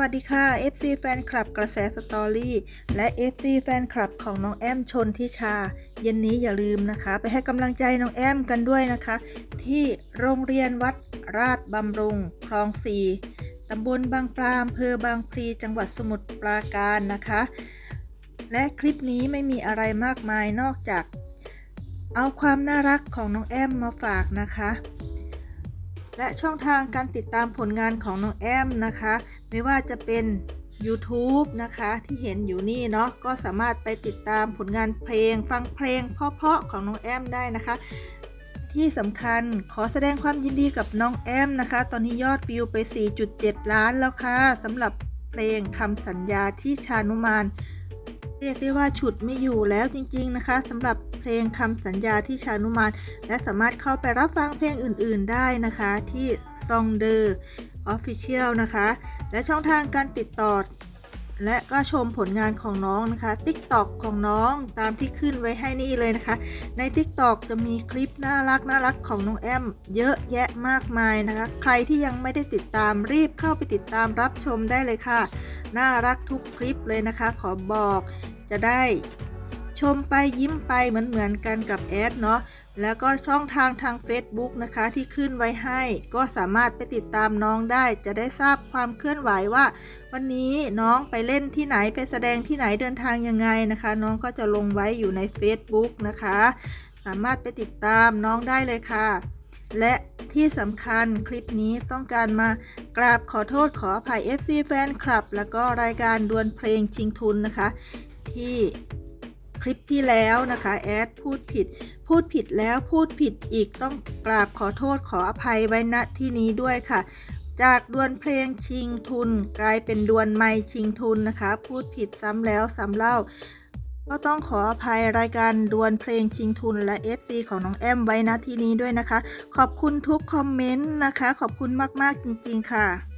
วัสดีค่ะ FC แฟนคลับกระแสสตอรี่และ FC แฟนคลับของน้องแอมชนทิชา เย็นนี้อย่าลืมนะคะ ไปให้กำลังใจน้องแอมกันด้วยนะคะ ที่โรงเรียนวัดราชบำรุงคลองสีตำบลบางปรามอำเภอบางพลีจังหวัดสมุทรปราการนะคะ และคลิปนี้ไม่มีอะไรมากมายนอกจาก เอาความน่ารักของน้องแอมมาฝากนะคะ และช่องทางการติดตามผลงานของน้องแอมนะคะ ไม่ว่าจะเป็น YouTube นะคะที่เห็นอยู่นี่เนาะก็สามารถไปติดตามผลงานเพลง ฟังเพลงเพราะๆของน้องแอมได้นะคะ ที่สำคัญขอแสดงความยินดีกับน้องแอมนะคะ ตอนนี้ยอดวิวไป 4.7 ล้านแล้วค่ะสำหรับเพลงคำสัญญาที่ชานุมาน เรียกได้ว่าฉุดไม่อยู่แล้วจริง ๆ นะคะสำหรับเพลงคำสัญญาที่ชานุมาน และสามารถเข้าไปรับฟังเพลงอื่น ๆ ได้นะคะที่ Song The Official นะคะ และช่องทางการติดต่อ และก็ชมผลงานของน้องนะคะ TikTok ของน้องตามที่ขึ้นไว้ให้นี่เลยนะคะ ใน TikTok จะมีคลิปน่ารักน่ารักของน้องแอม เยอะแยะมากมายนะคะ ใครที่ยังไม่ได้ติดตามรีบเข้าไปติดตามรับชมได้เลยค่ะ น่ารักทุกคลิปเลยนะคะ ขอบอก จะได้ชมไปยิ้มไปเหมือนเหมือนกันกับแอดเนาะแล้วก็ช่องทางทาง Facebook นะคะที่ขึ้นไว้ให้ ก็สามารถไปติดตามน้องได้ จะได้ทราบความเคลื่อนไหวว่า วันนี้น้องไปเล่นที่ไหนไปแสดงที่ไหนเดินทางยังไงนะคะ น้องก็จะลงไว้อยู่ใน Facebook นะคะ สามารถไปติดตามน้องได้เลยค่ะ และที่สำคัญคลิปนี้ต้องการมากราบขอโทษขออภัย FC แฟนคลับ แล้วก็รายการดวลเพลงชิงทุนนะคะ ที่คลิปที่แล้วนะคะแอดพูดผิด พูดผิดแล้วพูดผิดอีกต้องกราบขอโทษขออภัยไว้ณที่นี้ด้วยค่ะ จากดวลเพลงชิงทุน กลายเป็นดวลไม้ชิงทุนนะคะ พูดผิดซ้ำแล้วซ้ำเล่า ก็ต้องขออภัยรายการดวลเพลงชิงทุนและ FC ของน้องแอมไว้ณที่นี้ด้วยนะคะ ขอบคุณทุกคอมเมนต์นะคะ ขอบคุณมากๆจริง ๆ ค่ะ